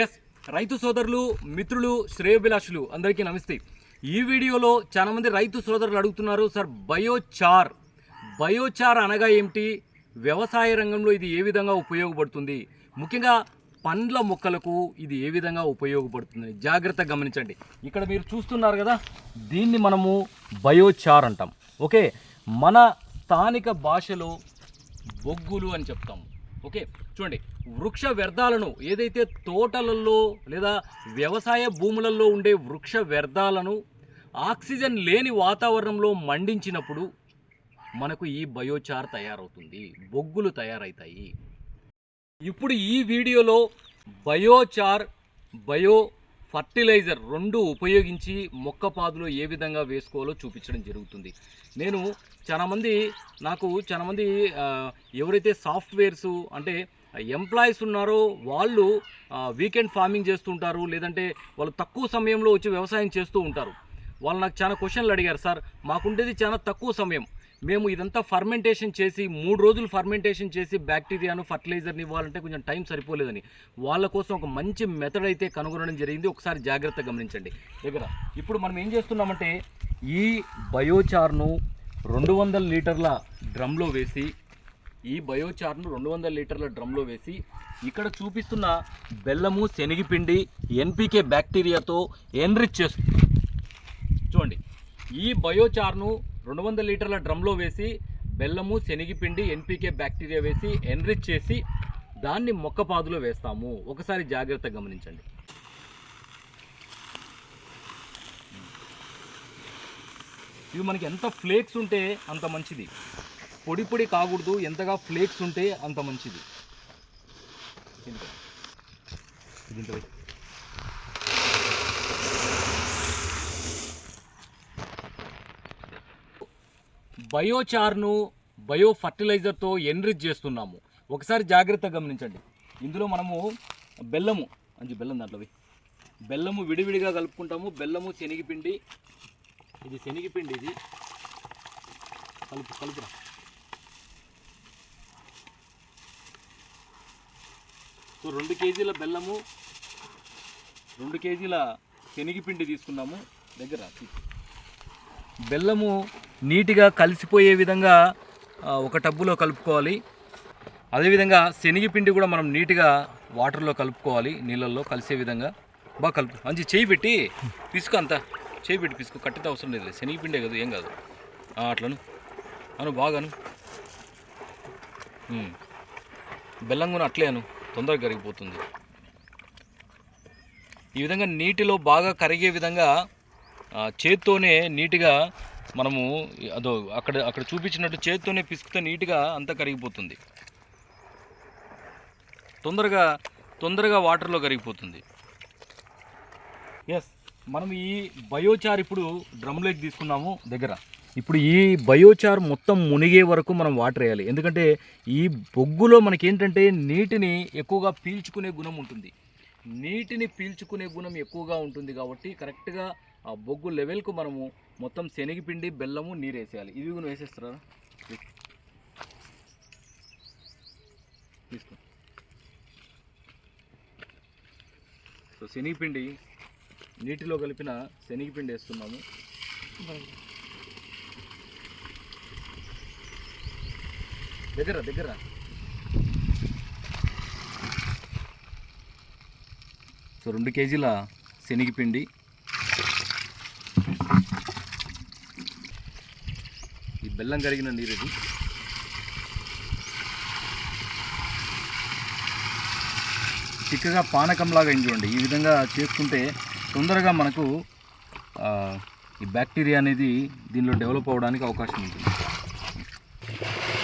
Yes రైతు సోదరులు మిత్రులు శ్రేయోభిలాషులు అందరికీ నమస్తే. ఈ వీడియోలో చాలా మంది రైతు సోదరులు అడుగుతున్నారు సార్ బయోచార్ బయోచార్ అనగా ఏమిటి? వ్యవసాయ రంగంలో ఇది ఏ విధంగా ఉపయోగపడుతుంది? ముఖ్యంగా పండ్ల మొక్కలకు ఇది ఏ విధంగా ఉపయోగపడుతుంది జాగ్రత్తగా గమనించండి. ఇక్కడ మీరు చూస్తున్నారు కదా దీన్ని మనము బయోచార్ అంటాం. ఓకే మన స్థానిక భాషలో బొగ్గులు అని చెప్తాము ఓకే చూడండి. వృక్ష వ్యర్థాలను ఏదైతే తోటలలో లేదా వ్యవసాయ భూములలో ఉండే వృక్ష వ్యర్థాలను ఆక్సిజన్ లేని వాతావరణంలో మండించినప్పుడు మనకు ఈ బయోచార్ తయారవుతుంది. బొగ్గులు తయారవుతాయి ఇప్పుడు ఈ వీడియోలో బయోచార్ బయో ఫర్టిలైజర్ రెండు ఉపయోగించి మొక్క పాదులో ఏ విధంగా వేసుకోవాలో చూపించడం జరుగుతుంది. నేను చాలామంది నాకు చాలామంది ఎవరైతే సాఫ్ట్వేర్స్ అంటే ఎంప్లాయీస్ ఉన్నారో వాళ్ళు వీకెండ్ ఫార్మింగ్ చేస్తుంటారు లేదంటే వాళ్ళు తక్కువ సమయంలో వచ్చి వ్యవసాయం చేస్తూ ఉంటారు. వాళ్ళు నాకు చాలా క్వశ్చన్లు అడిగారు సార్ మాకుండేది చాలా తక్కువ సమయం. మేము ఇదంతా ఫర్మెంటేషన్ చేసి మూడు రోజులు ఫర్మెంటేషన్ చేసి బ్యాక్టీరియాను ఫర్టిలైజర్ని ఇవ్వాలంటే కొంచెం టైం సరిపోలేదని. వాళ్ళ కోసం ఒక మంచి మెథడ్ అయితే కనుగొనడం జరిగింది. ఒకసారి జాగ్రత్తగా గమనించండి. దగ్గర ఇప్పుడు మనం ఏం చేస్తున్నామంటే ఈ బయోచార్ను రెండు వందల లీటర్ల డ్రమ్లో వేసి ఈ బయోచార్ను రెండు వందల లీటర్ల డ్రమ్లో వేసి ఇక్కడ చూపిస్తున్న బెల్లము శనగపిండి ఎన్పికే బ్యాక్టీరియాతో ఎన్రిచ్ చేస్తుంది చూడండి. ఈ బయోచార్ను రెండు వందల లీటర్ల డ్రమ్లో వేసి బెల్లము శనగపిండి ఎన్పికే బ్యాక్టీరియా వేసి ఎన్రిచ్ చేసి దాన్ని మొక్కపాదులో వేస్తాము. ఒకసారి జాగ్రత్తగా గమనించండి. ఇవి మనకి ఎంత ఫ్లేక్స్ ఉంటే అంత మంచిది. పొడి పొడి కాకూడదు ఎంతగా ఫ్లేక్స్ ఉంటే అంత మంచిది. దీంట్లో. బయోచార్ను బయో ఫర్టిలైజర్తో ఎన్రిచ్ చేస్తున్నాము. ఒకసారి జాగ్రత్తగా గమనించండి. ఇందులో మనము బెల్లము మంచి బెల్లం దాంట్లో బెల్లము విడివిడిగా కలుపుకుంటాము. బెల్లము శనగపిండి ఇది శనగపిండి ఇది. కలుపు కలుపురా. సో రెండు కేజీల బెల్లము రెండు కేజీల శనగపిండి తీసుకున్నాము. దగ్గర బెల్లము నీట్గా కలిసిపోయే విధంగా ఒక టబ్బులో కలుపుకోవాలి. అదేవిధంగా శనగపిండి కూడా మనం నీట్గా వాటర్లో కలుపుకోవాలి నీళ్ళల్లో కలిసే విధంగా. బాగా కలుపు. మంచి చేయి పెట్టి పిసుకు అంతా. చేయి పెట్టి పిసుకు. కట్టితే అవసరం లేదు శనగపిండే కదా ఏం కాదు. అట్లను. అను బాగాను బెల్లం కూడా అట్లే అను. తొందరగా కరిగిపోతుంది. ఈ విధంగా నీటిలో బాగా కరిగే విధంగా చేత్తోనే నీట్గా మనము అదో అక్కడ అక్కడ చూపించినట్టు చేతితోనే పిసికితే నీట్గా అంతా కరిగిపోతుంది. తొందరగా తొందరగా వాటర్లో కరిగిపోతుంది. ఎస్ మనం ఈ బయోచార్ ఇప్పుడు డ్రమ్లోకి తీసుకున్నాము దగ్గర. ఇప్పుడు ఈ బయోచార్ మొత్తం మునిగే వరకు మనం వాటర్ వేయాలి. ఎందుకంటే ఈ బొగ్గులో మనకి ఏంటంటే నీటిని ఎక్కువగా పీల్చుకునే గుణం ఉంటుంది. నీటిని పీల్చుకునే గుణం ఎక్కువగా ఉంటుంది కాబట్టి కరెక్ట్గా ఆ బొగ్గు లెవెల్కు మనము మొత్తం శనగపిండి బెల్లము నీరు వేసేయాలి ఇవి కూడా వేసేస్తారా? తీసుకో. సో శనగపిండి నీటిలో కలిపిన శనగపిండి వేస్తున్నాము. దగ్గర దగ్గర. సో రెండు కేజీల శనగపిండి బెల్లం కరిగిన నీరు ఇది. చిక్కగా పానకంలాగా చూడండి. ఈ విధంగా చేసుకుంటే తొందరగా మనకు ఈ బ్యాక్టీరియా అనేది దీనిలో డెవలప్ అవ్వడానికి అవకాశం ఉంటుంది.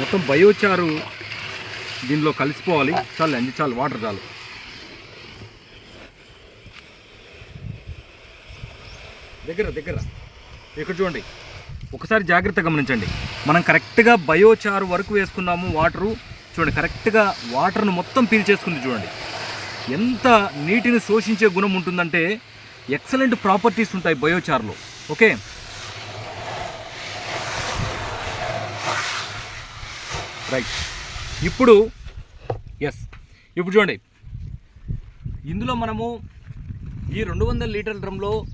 మొత్తం బయోచారు దీనిలో కలిసిపోవాలి. చాలు అండి చాలు వాటర్ చాలు. దగ్గర దగ్గర. ఇక్కడ చూడండి. ఒకసారి జాగ్రత్త గమనించండి. మనం కరెక్ట్గా బయోచారు వరకు వేసుకున్నాము వాటరు. చూడండి కరెక్ట్గా వాటర్ను మొత్తం పీల్చేసుకుంది చూడండి. ఎంత నీటిని శోషించే గుణం ఉంటుందంటే ఎక్సలెంట్ ప్రాపర్టీస్ ఉంటాయి బయోచార్లో. ఓకే? రైట్. ఇప్పుడు ఎస్ ఇప్పుడు చూడండి. ఇందులో మనము ఈ రెండు వందల లీటర్ల డ్రమ్లో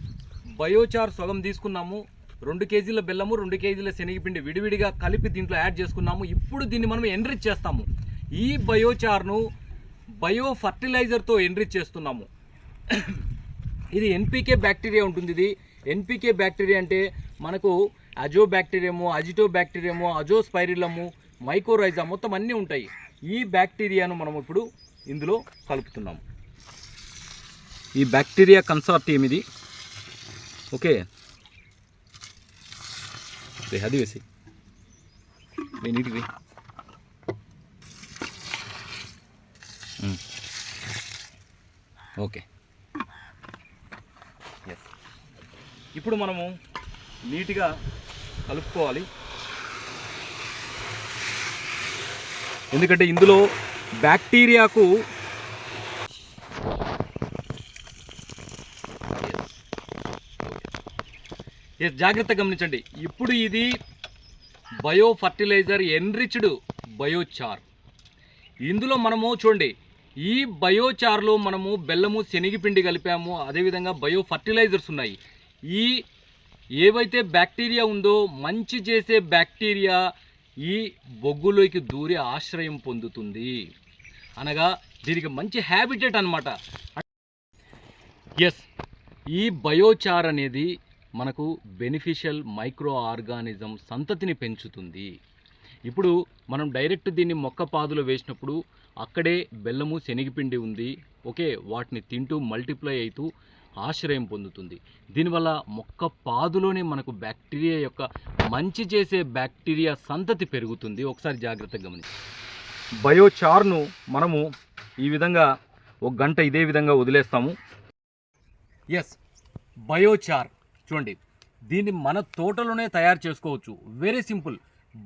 బయోచార్ సగం తీసుకున్నాము. రెండు కేజీల బెల్లము రెండు కేజీల శనగపిండి విడివిడిగా కలిపి దీంట్లో యాడ్ చేసుకున్నాము. ఇప్పుడు దీన్ని మనం ఎన్రిచ్ చేస్తాము. ఈ బయోచార్ను బయో ఫర్టిలైజర్తో ఎన్రిచ్ చేస్తున్నాము. ఇది ఎన్పికే బ్యాక్టీరియా ఉంటుంది ఇది. ఎన్పికే బ్యాక్టీరియా అంటే మనకు అజో బ్యాక్టీరియాము అజిటో బ్యాక్టీరియము అజో స్పైరిలము మైకోరైజా మొత్తం అన్నీ ఉంటాయి. ఈ బ్యాక్టీరియాను మనం ఇప్పుడు ఇందులో కలుపుతున్నాము. ఈ బ్యాక్టీరియా కన్సార్టియం ఇది. ఓకే? రే, అది వేసి వే, నీటికి. ఉమ్. ఓకే ఎస్ ఇప్పుడు మనము నీట్గా కలుపుకోవాలి ఎందుకంటే ఇందులో బ్యాక్టీరియాకు జాగ్రత్త గమనించండి. ఇప్పుడు ఇది బయో ఫర్టిలైజర్ ఎన్రిచ్డ్ బయోచార్. ఇందులో మనము చూడండి ఈ బయోచార్లో మనము బెల్లము శనగపిండి కలిపాము అదేవిధంగా బయో ఫర్టిలైజర్స్ ఉన్నాయి. ఈ ఏవైతే బ్యాక్టీరియా ఉందో మంచి చేసే బ్యాక్టీరియా ఈ బొగ్గులోకి దూరి ఆశ్రయం పొందుతుంది. అనగా దీనికి మంచి హ్యాబిటెట్ అనమాట ఎస్ ఈ బయోచార్ అనేది మనకు బెనిఫిషియల్ మైక్రో ఆర్గానిజం సంతతిని పెంచుతుంది. ఇప్పుడు మనం డైరెక్ట్ దీన్ని మొక్క పాదులో వేసినప్పుడు అక్కడే బెల్లము శనగపిండి ఉంది. ఓకే వాటిని తింటూ మల్టిప్లై అవుతూ ఆశ్రయం పొందుతుంది. దీనివల్ల మొక్క పాదులోనే మనకు బ్యాక్టీరియా యొక్క మంచి చేసే బ్యాక్టీరియా సంతతి పెరుగుతుంది. ఒకసారి జాగ్రత్తగా గమనించి. బయోచార్ను మనము ఈ విధంగా ఒక గంట ఇదే విధంగా వదిలేస్తాము. ఎస్ బయోచార్ చూడండి దీన్ని మన తోటలోనే తయారు చేసుకోవచ్చు. వెరీ సింపుల్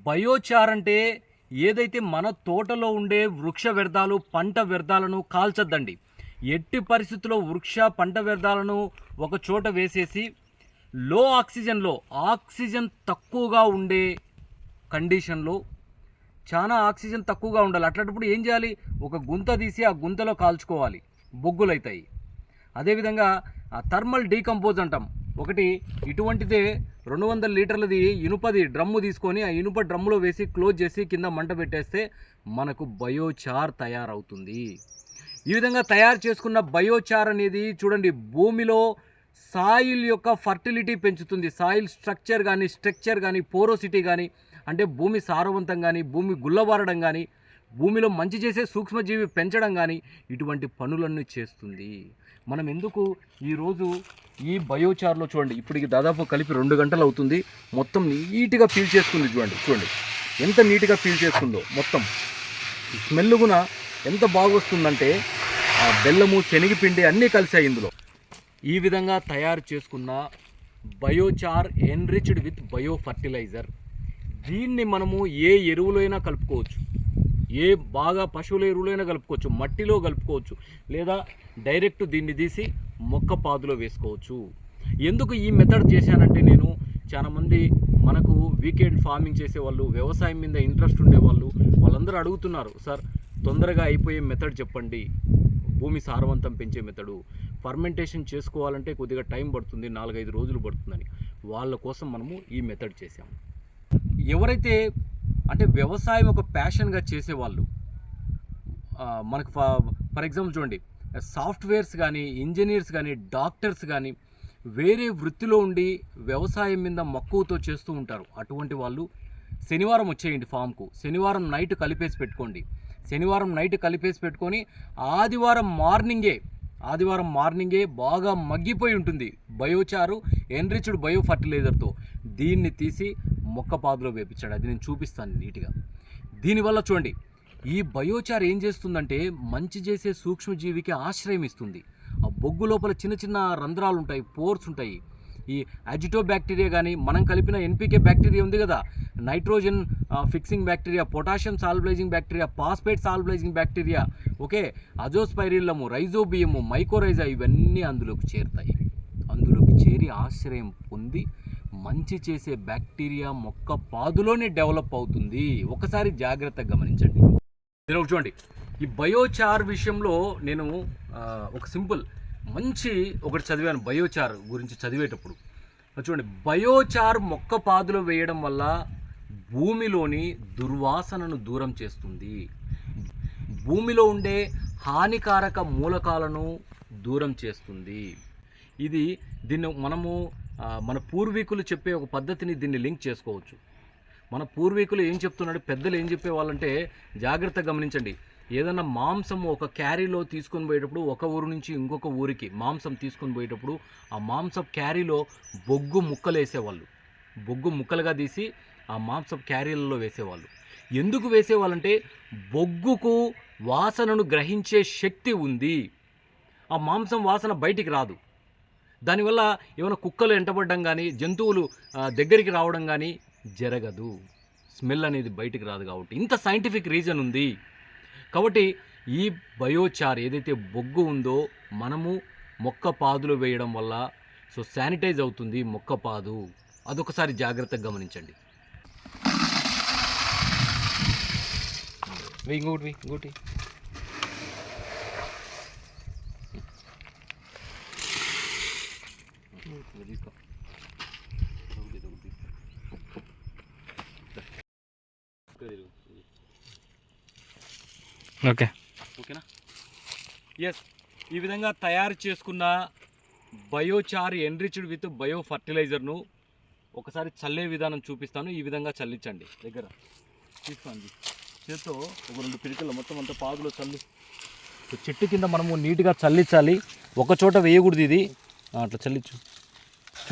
బయోచార్ అంటే ఏదైతే మన తోటలో ఉండే వృక్ష వ్యర్థాలు పంట వ్యర్థాలను కాల్చద్దండి. ఎట్టి పరిస్థితుల్లో వృక్ష పంట వ్యర్థాలను ఒక చోట వేసేసి లో ఆక్సిజన్లో ఆక్సిజన్ తక్కువగా ఉండే కండిషన్లో చాలా ఆక్సిజన్ తక్కువగా ఉండాలి. అట్లాంటప్పుడు ఏం చేయాలి? ఒక గుంత తీసి ఆ గుంతలో కాల్చుకోవాలి. బొగ్గులు అవుతాయి అదేవిధంగా ఆ థర్మల్ డీకంపోజ్ అంటాం. ఒకటి ఇటువంటిదే రెండు వందల లీటర్లది ఇనుపది డ్రమ్ము తీసుకొని ఆ ఇనుప డ్రమ్ములో వేసి క్లోజ్ చేసి కింద మంట పెట్టేస్తే మనకు బయోచార్ తయారవుతుంది. ఈ విధంగా తయారు చేసుకున్న బయోచార్ అనేది చూడండి భూమిలో సాయిల్ యొక్క ఫర్టిలిటీ పెంచుతుంది. సాయిల్ స్ట్రక్చర్ కానీ స్ట్రక్చర్ కానీ పోరోసిటీ కానీ అంటే భూమి సారవంతం కానీ భూమి గుల్లబారడం కానీ భూమిలో మంచి చేసే సూక్ష్మజీవి పెంచడం కానీ ఇటువంటి పనులన్నీ చేస్తుంది. మనం ఎందుకు ఈరోజు ఈ బయోచార్లో చూడండి ఇప్పటికి దాదాపు కలిపి రెండు గంటలు అవుతుంది. మొత్తం నీట్గా ఫీల్ చేసుకుంది చూడండి చూడండి. ఎంత నీట్గా ఫీల్ చేసుకుందో మొత్తం. స్మెల్ ఎంత బాగొస్తుందంటే ఆ బెల్లము శనగపిండి అన్నీ కలిసాయి ఇందులో. ఈ విధంగా తయారు చేసుకున్న biochar enriched with bio fertiliser. దీన్ని మనము ఏ ఎరువులైనా కలుపుకోవచ్చు. ఏ బాగా పశువుల ఎరువులైనా కలుపుకోవచ్చు మట్టిలో కలుపుకోవచ్చు లేదా డైరెక్ట్ దీన్ని తీసి మొక్క పాదులో వేసుకోవచ్చు. ఎందుకు ఈ మెథడ్ చేశానంటే నేను చాలామంది మనకు వీకెండ్ ఫార్మింగ్ చేసేవాళ్ళు వ్యవసాయం మీద ఇంట్రెస్ట్ ఉండేవాళ్ళు వాళ్ళందరూ అడుగుతున్నారు సార్ తొందరగా అయిపోయే మెథడ్ చెప్పండి. భూమి సారవంతం పెంచే మెథడు. ఫర్మెంటేషన్ చేసుకోవాలంటే కొద్దిగా టైం పడుతుంది నాలుగైదు రోజులు పడుతుందని. వాళ్ళ కోసం మనము ఈ మెథడ్ చేసాము ఎవరైతే అంటే వ్యవసాయం ఒక ప్యాషన్గా చేసేవాళ్ళు. మనకు ఫర్ ఎగ్జాంపుల్ చూడండి సాఫ్ట్వేర్స్ కానీ ఇంజనీర్స్ కానీ డాక్టర్స్ కానీ వేరే వృత్తిలో ఉండి వ్యవసాయం మీద మక్కువతో చేస్తూ ఉంటారు. అటువంటి వాళ్ళు శనివారం వచ్చేయండి ఫామ్కు. శనివారం నైట్ కలిపేసి పెట్టుకోండి. శనివారం నైట్ కలిపేసి పెట్టుకొని ఆదివారం మార్నింగే ఆదివారం మార్నింగే బాగా మగ్గిపోయి ఉంటుంది బయోచారు ఎన్రిచ్డ్ బయో ఫర్టిలైజర్తో దీన్ని తీసి మొక్క పాదులో వేపించాడు. అది నేను చూపిస్తాను నీట్గా. దీనివల్ల చూడండి ఈ బయోచార్ ఏం చేస్తుందంటే మంచి చేసే సూక్ష్మజీవికి ఆశ్రయం ఇస్తుంది. ఆ బొగ్గు లోపల చిన్న చిన్న రంధ్రాలు ఉంటాయి పోర్స్ ఉంటాయి. ఈ అజిటో బ్యాక్టీరియా కానీ మనం కలిపిన ఎన్పికే బ్యాక్టీరియా ఉంది కదా nitrogen fixing bacteria potassium solubilising bacteria phosphate solubilising bacteria okay azospirillum rhizobium mycorrhiza ఇవన్నీ అందులోకి చేరుతాయి. అందులోకి చేరి ఆశ్రయం పొంది మంచి చేసే బ్యాక్టీరియా మొక్క పాదులోనే డెవలప్ అవుతుంది. ఒకసారి జాగ్రత్తగా గమనించండి. మీరు చూడండి. ఈ బయోచార్ విషయంలో నేను ఒక సింపుల్ మంచి ఒకటి చదివాను బయోచార్ గురించి చదివేటప్పుడు. చూడండి. బయోచార్ మొక్క పాదులో వేయడం వల్ల భూమిలోని దుర్వాసనను దూరం చేస్తుంది. భూమిలో ఉండే హానికారక మూలకాలను దూరం చేస్తుంది. ఇది దీన్ని మనము మన పూర్వీకులు చెప్పే ఒక పద్ధతిని దీన్ని లింక్ చేసుకోవచ్చు. మన పూర్వీకులు ఏం చెప్తున్నాడు? పెద్దలు ఏం చెప్పేవాళ్ళంటే జాగ్రత్తగా గమనించండి. ఏదన్నా మాంసం ఒక క్యారీలో తీసుకొని పోయేటప్పుడు ఒక ఊరు నుంచి ఇంకొక ఊరికి మాంసం తీసుకొని పోయేటప్పుడు ఆ మాంసం క్యారీలో బొగ్గు ముక్కలు వేసేవాళ్ళు. బొగ్గు ముక్కలుగా తీసి ఆ మాంసం క్యారీలలో వేసేవాళ్ళు. ఎందుకు వేసేవాళ్ళంటే బొగ్గుకు వాసనను గ్రహించే శక్తి ఉంది. ఆ మాంసం వాసన బయటికి రాదు. దానివల్ల ఏమైనా కుక్కలు ఎంటబడడం కానీ జంతువులు దగ్గరికి రావడం కానీ జరగదు. స్మెల్ అనేది బయటికి రాదు కాబట్టి. ఇంత సైంటిఫిక్ రీజన్ ఉంది. కాబట్టి ఈ బయోచార్ ఏదైతే బొగ్గు ఉందో మనము మొక్క పాదులు వేయడం వల్ల సో శానిటైజ్ అవుతుంది మొక్క పాదు. అదొకసారి జాగ్రత్తగా గమనించండి. ఇంకోటి ఇంకోటి తీసుకో ఒకటి, ఒకటి తీసుకో. ఇక్కడ ఇదిగో, ఇది. ఓకే. ఓకేనా? ఎస్ ఈ విధంగా తయారు చేసుకున్న బయోచార్ ఎన్రిచ్డ్ విత్ బయో ఫర్టిలైజర్ను ఒకసారి చల్లే విధానం చూపిస్తాను. ఈ విధంగా చల్లించండి. దగ్గర. తీసుకోండి. చేత్తో ఒక రెండు పిడికలు మొత్తం అంతా పాదులో చల్లి. చెట్టు కింద మనము నీట్గా చల్లించాలి. ఒక చోట వేయకూడదు ఇది. అట్లా చల్లించు.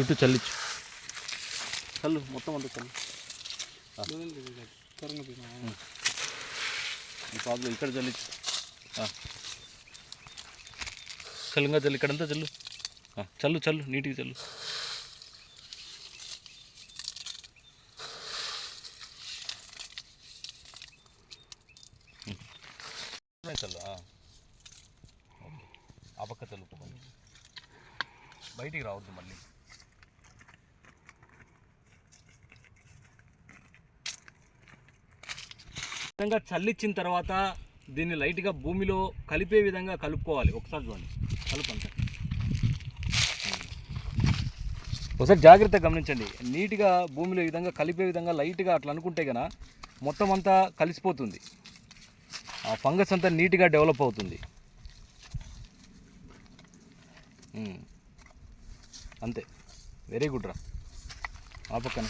చుట్టూ చల్లించు. చల్లు. మొత్తం అంతా చల్లు. ఈ పాదులో ఇక్కడ చల్లించు ఆ. చల్లుగా చల్లు ఇక్కడంతా చల్లు చల్లు చల్లు నీట్గా చల్లు. చల్లు ఆ. పక్క చల్లు. బయటికి రావద్దు మళ్ళీ విధంగా చల్లిచ్చిన తర్వాత దీన్ని లైట్గా భూమిలో కలిపే విధంగా కలుపుకోవాలి. ఒకసారి చూడండి. కలుపండి ఒకసారి జాగ్రత్తగా గమనించండి. నీట్గా భూమిలో ఈ విధంగా కలిపే విధంగా లైట్గా అట్లా అనుకుంటే గన మొత్తం అంతా కలిసిపోతుంది. ఆ ఫంగస్ అంతా నీట్గా డెవలప్ అవుతుంది. అంతే. వెరీ గుడ్ రా. ఆ పక్కన.